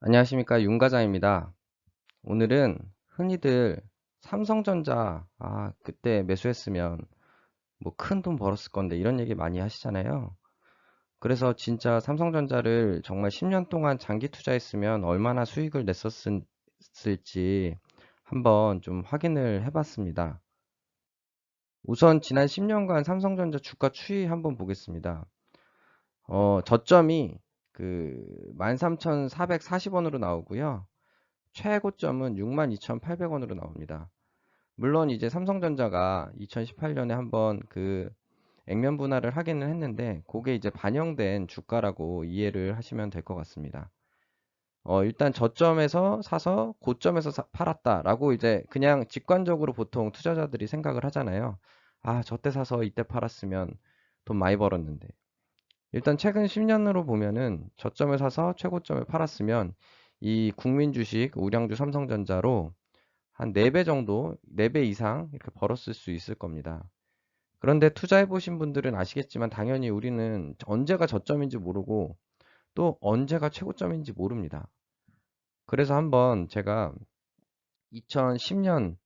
안녕하십니까 윤과장입니다. 오늘은 흔히들 삼성전자 아 그때 매수했으면 뭐 큰 돈 벌었을 건데 이런 얘기 많이 하시잖아요. 그래서 진짜 삼성전자를 정말 10년 동안 장기 투자했으면 얼마나 수익을 냈었을지 한번 좀 확인을 해봤습니다. 우선 지난 10년간 삼성전자 주가 추이 한번 보겠습니다. 어, 저점이 그 13,440원으로 나오고요. 최고점은 62,800원으로 나옵니다. 물론 이제 삼성전자가 2018년에 한번 그 액면 분할을 하기는 했는데 그게 이제 반영된 주가라고 이해를 하시면 될 것 같습니다. 어, 일단 저점에서 사서 고점에서 사- 팔았다라고 이제 그냥 직관적으로 보통 투자자들이 생각을 하잖아요. 아, 저때 사서 이때 팔았으면 돈 많이 벌었는데. 일단 최근 10년으로 보면은 저점에 사서 최고점에 팔았으면 이 국민 주식 우량주 삼성전자로 한 4배 정도, 4배 이상 이렇게 벌었을 수 있을 겁니다. 그런데 투자해 보신 분들은 아시겠지만 당연히 우리는 언제가 저점인지 모르고 또 언제가 최고점인지 모릅니다. 그래서 한번 제가 2010년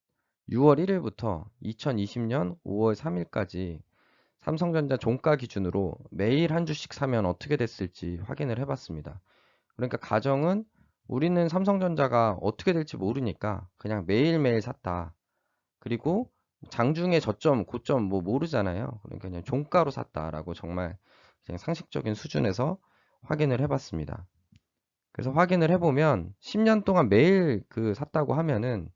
6월 1일부터 2020년 5월 3일까지 삼성전자 종가 기준으로 매일 한 주씩 사면 어떻게 됐을지 확인을 해봤습니다. 그러니까 가정은 우리는 삼성전자가 어떻게 될지 모르니까 그냥 매일매일 샀다. 그리고 장중에 저점, 고점 뭐 모르잖아요. 그러니까 그냥 종가로 샀다라고 정말 그냥 상식적인 수준에서 확인을 해봤습니다. 그래서 확인을 해보면 10년 동안 매일 그 샀다고 하면은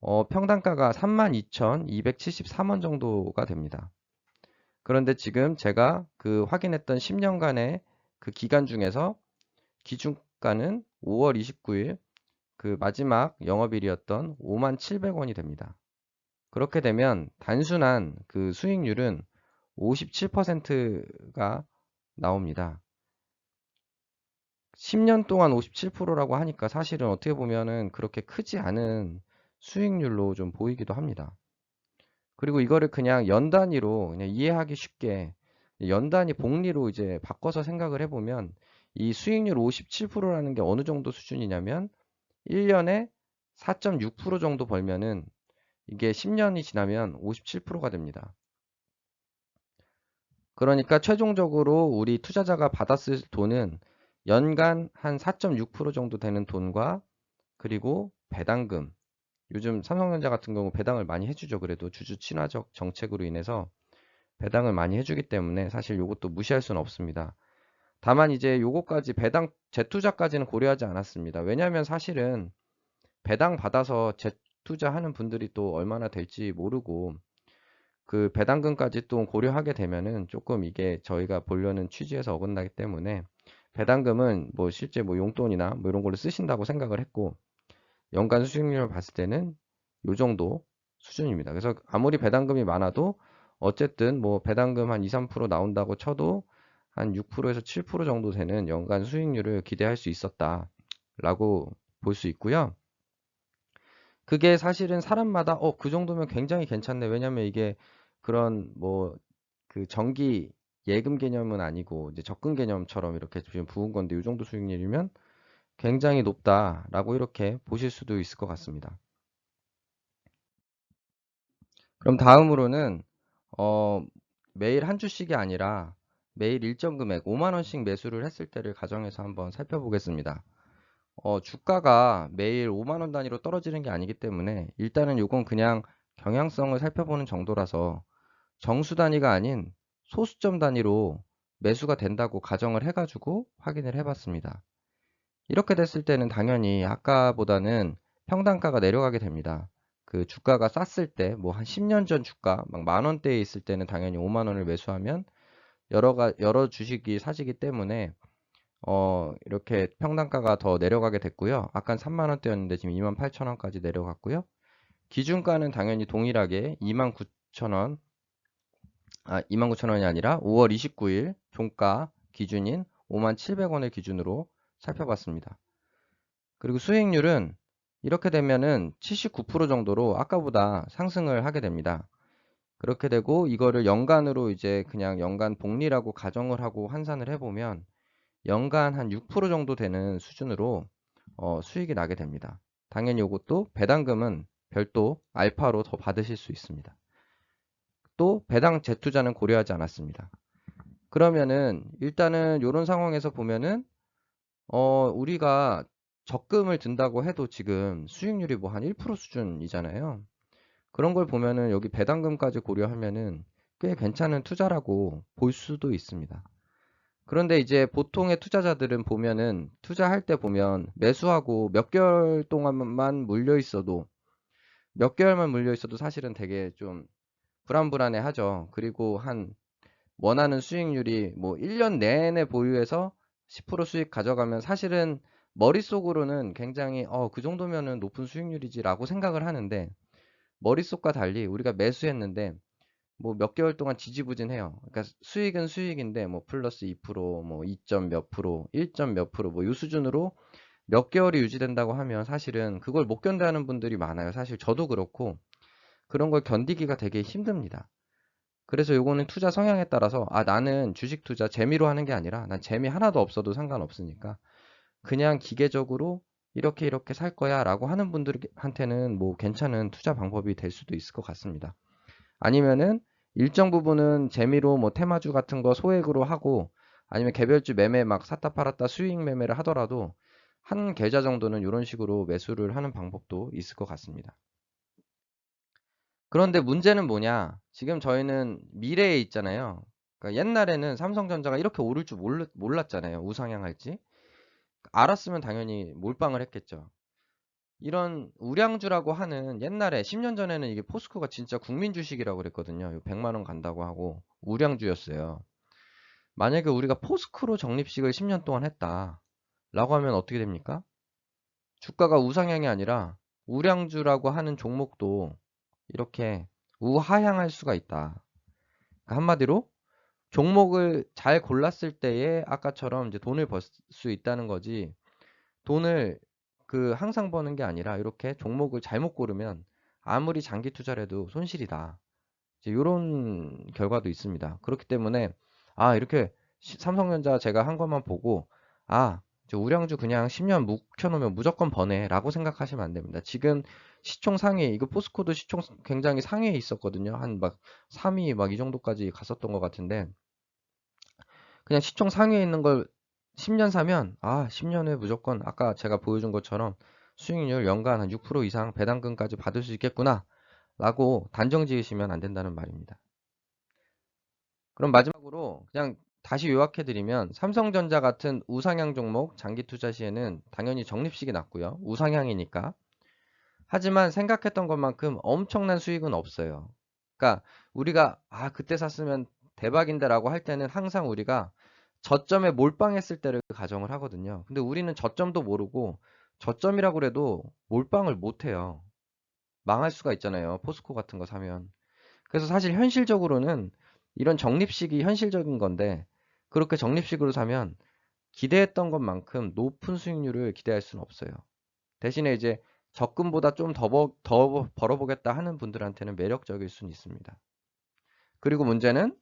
어, 평단가가 32,273원 정도가 됩니다. 그런데 지금 제가 그 확인했던 10년간의 그 기간 중에서 기준가는 5월 29일 그 마지막 영업일이었던 57,700원이 됩니다. 그렇게 되면 단순한 그 수익률은 57%가 나옵니다. 10년 동안 57%라고 하니까 사실은 어떻게 보면은 그렇게 크지 않은 수익률로 좀 보이기도 합니다. 그리고 이거를 그냥 연 단위로 그냥 이해하기 쉽게 연 단위 복리로 이제 바꿔서 생각을 해보면 이 수익률 57%라는 게 어느 정도 수준이냐면 1년에 4.6% 정도 벌면은 이게 10년이 지나면 57%가 됩니다. 그러니까 최종적으로 우리 투자자가 받았을 돈은 연간 한 4.6% 정도 되는 돈과 그리고 배당금. 요즘 삼성전자 같은 경우 배당을 많이 해주죠. 그래도 주주 친화적 정책으로 인해서 배당을 많이 해주기 때문에 사실 이것도 무시할 수는 없습니다. 다만 이제 요거까지 배당 재투자까지는 고려하지 않았습니다. 왜냐하면 사실은 배당 받아서 재투자하는 분들이 또 얼마나 될지 모르고 그 배당금까지 또 고려하게 되면은 조금 이게 저희가 보려는 취지에서 어긋나기 때문에 배당금은 뭐 실제 뭐 용돈이나 뭐 이런 걸로 쓰신다고 생각을 했고 연간 수익률을 봤을 때는 요 정도 수준입니다. 그래서 아무리 배당금이 많아도 어쨌든 뭐 배당금 한 2, 3% 나온다고 쳐도 한 6%에서 7% 정도 되는 연간 수익률을 기대할 수 있었다라고 볼 수 있고요. 그게 사실은 사람마다 어, 그 정도면 굉장히 괜찮네. 왜냐면 이게 그런 뭐 그 정기 예금 개념은 아니고 이제 적금 개념처럼 이렇게 지금 부은 건데 이 정도 수익률이면 굉장히 높다라고 이렇게 보실 수도 있을 것 같습니다. 그럼 다음으로는 어, 매일 한 주씩이 아니라 매일 일정 금액 5만 원씩 매수를 했을 때를 가정해서 한번 살펴보겠습니다. 어, 주가가 매일 5만 원 단위로 떨어지는 게 아니기 때문에 일단은 이건 그냥 경향성을 살펴보는 정도라서 정수 단위가 아닌 소수점 단위로 매수가 된다고 가정을 해가지고 확인을 해봤습니다. 이렇게 됐을 때는 당연히 아까보다는 평단가가 내려가게 됩니다. 그 주가가 쌌을 때, 뭐 한 10년 전 주가, 막 만 원대에 있을 때는 당연히 5만 원을 매수하면 여러가, 여러 주식이 사지기 때문에 어, 이렇게 평단가가 더 내려가게 됐고요. 아까 3만 원대였는데 지금 2만 8천 원까지 내려갔고요. 기준가는 당연히 동일하게 2만 9천 원, 아, 2만 9천 원이 아니라 5월 29일 종가 기준인 5만 700원을 기준으로 살펴봤습니다. 그리고 수익률은 이렇게 되면은 79% 정도로 아까보다 상승을 하게 됩니다. 그렇게 되고 이거를 연간으로 이제 그냥 연간 복리라고 가정을 하고 환산을 해보면 연간 한 6% 정도 되는 수준으로 어, 수익이 나게 됩니다. 당연히 이것도 배당금은 별도 알파로 더 받으실 수 있습니다. 또 배당 재투자는 고려하지 않았습니다. 그러면은 일단은 이런 상황에서 보면은 어, 우리가 적금을 든다고 해도 지금 수익률이 뭐 한 1% 수준이잖아요. 그런 걸 보면은 여기 배당금까지 고려하면은 꽤 괜찮은 투자라고 볼 수도 있습니다. 그런데 이제 보통의 투자자들은 보면은 투자할 때 보면 매수하고 몇 개월 동안만 물려 있어도 몇 개월만 물려 있어도 사실은 되게 좀 불안불안해 하죠. 그리고 한 원하는 수익률이 뭐 1년 내내 보유해서 10% 수익 가져가면 사실은 머릿속으로는 굉장히 어, 그 정도면은 높은 수익률이지라고 생각을 하는데 머릿속과 달리 우리가 매수했는데 뭐 몇 개월 동안 지지부진해요. 그러니까 수익은 수익인데 뭐 플러스 2%, 뭐 2점 몇 프로, 1점 몇 프로 뭐 이 수준으로 몇 개월이 유지된다고 하면 사실은 그걸 못 견뎌하는 분들이 많아요. 사실 저도 그렇고 그런 걸 견디기가 되게 힘듭니다. 그래서 요거는 투자 성향에 따라서 아 나는 주식 투자 재미로 하는 게 아니라 난 재미 하나도 없어도 상관없으니까 그냥 기계적으로 이렇게 이렇게 살 거야 라고 하는 분들한테는 뭐 괜찮은 투자 방법이 될 수도 있을 것 같습니다. 아니면은 일정 부분은 재미로 뭐 테마주 같은 거 소액으로 하고 아니면 개별주 매매 막 샀다 팔았다 수익 매매를 하더라도 한 계좌 정도는 이런 식으로 매수를 하는 방법도 있을 것 같습니다. 그런데 문제는 뭐냐? 지금 저희는 미래에 있잖아요. 그러니까 옛날에는 삼성전자가 이렇게 오를 줄 몰랐, 몰랐잖아요. 우상향할지. 알았으면 당연히 몰빵을 했겠죠. 이런 우량주라고 하는 옛날에 10년 전에는 이게 포스코가 진짜 국민 주식이라고 그랬거든요. 100만 원 간다고 하고 우량주였어요. 만약에 우리가 포스코로 적립식을 10년 동안 했다. 라고 하면 어떻게 됩니까? 주가가 우상향이 아니라 우량주라고 하는 종목도 이렇게 우하향할 수가 있다. 그러니까 한마디로 종목을 잘 골랐을 때에 아까처럼 이제 돈을 벌 수 있다는 거지. 돈을 그 항상 버는 게 아니라 이렇게 종목을 잘못 고르면 아무리 장기 투자를 해도 손실이다. 이제 이런 결과도 있습니다. 그렇기 때문에 아 이렇게 삼성전자 제가 한 것만 보고 아 우량주 그냥 10년 묵혀놓으면 무조건 버네라고 생각하시면 안 됩니다. 지금 시총 상위 이거 포스코도 시총 굉장히 상위에 있었거든요. 한 막 3위 막 이 정도까지 갔었던 것 같은데 그냥 시총 상위에 있는 걸 10년 사면 아 10년에 무조건 아까 제가 보여준 것처럼 수익률 연간 한 6% 이상 배당금까지 받을 수 있겠구나 라고 단정 지으시면 안 된다는 말입니다. 그럼 마지막으로 그냥 다시 요약해 드리면 삼성전자 같은 우상향 종목 장기 투자 시에는 당연히 적립식이 낮고요. 우상향이니까. 하지만 생각했던 것만큼 엄청난 수익은 없어요. 그러니까 우리가 아 그때 샀으면 대박인데 라고 할 때는 항상 우리가 저점에 몰빵했을 때를 가정을 하거든요. 근데 우리는 저점도 모르고 저점이라고 그래도 몰빵을 못해요. 망할 수가 있잖아요. 포스코 같은 거 사면. 그래서 사실 현실적으로는 이런 적립식이 현실적인 건데 그렇게 적립식으로 사면 기대했던 것만큼 높은 수익률을 기대할 수는 없어요. 대신에 이제 적금보다 좀더더 벌어보겠다 하는 분들한테는 매력적일 수는 있습니다. 그리고 문제는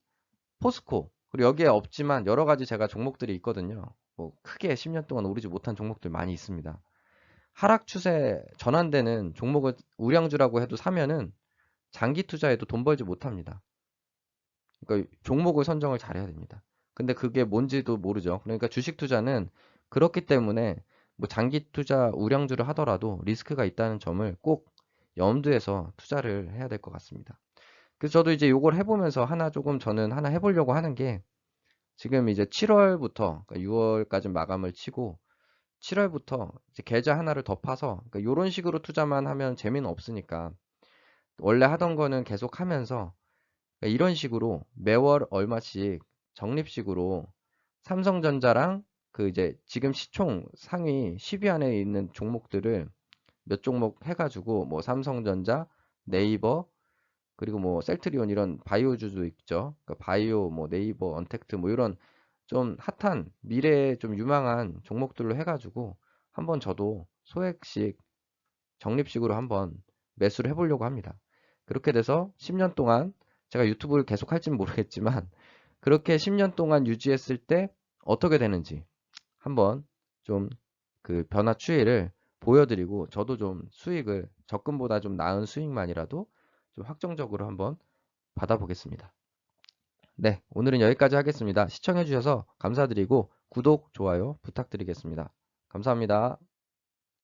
포스코 그리고 여기에 없지만 여러 가지 제가 종목들이 있거든요. 뭐 크게 10년 동안 오르지 못한 종목들 많이 있습니다. 하락 추세 전환되는 종목을 우량주라고 해도 사면은 장기 투자에도 돈 벌지 못합니다. 그러니까 종목을 선정을 잘해야 됩니다. 근데 그게 뭔지도 모르죠. 그러니까 주식 투자는 그렇기 때문에 뭐 장기 투자 우량주를 하더라도 리스크가 있다는 점을 꼭 염두에서 투자를 해야 될 것 같습니다. 그래서 저도 이제 요걸 해보면서 하나 조금 저는 하나 해보려고 하는 게 지금 이제 7월부터 그러니까 6월까지 마감을 치고 7월부터 이제 계좌 하나를 더 파서 그러니까 이런 식으로 투자만 하면 재미는 없으니까 원래 하던 거는 계속 하면서 그러니까 이런 식으로 매월 얼마씩 적립식으로 삼성전자랑 그 이제 지금 시총 상위 10위 안에 있는 종목들을 몇 종목 해가지고 뭐 삼성전자, 네이버, 그리고 뭐 셀트리온 이런 바이오주도 있죠. 그러니까 바이오, 뭐 네이버, 언택트 뭐 이런 좀 핫한 미래에 좀 유망한 종목들로 해가지고 한번 저도 소액식 적립식으로 한번 매수를 해보려고 합니다. 그렇게 돼서 10년 동안 제가 유튜브를 계속 할지는 모르겠지만 그렇게 10년 동안 유지했을 때 어떻게 되는지 한번 좀 그 변화 추이를 보여드리고 저도 좀 수익을 적금보다 좀 나은 수익만이라도 좀 확정적으로 한번 받아보겠습니다. 네, 오늘은 여기까지 하겠습니다. 시청해주셔서 감사드리고 구독, 좋아요 부탁드리겠습니다. 감사합니다.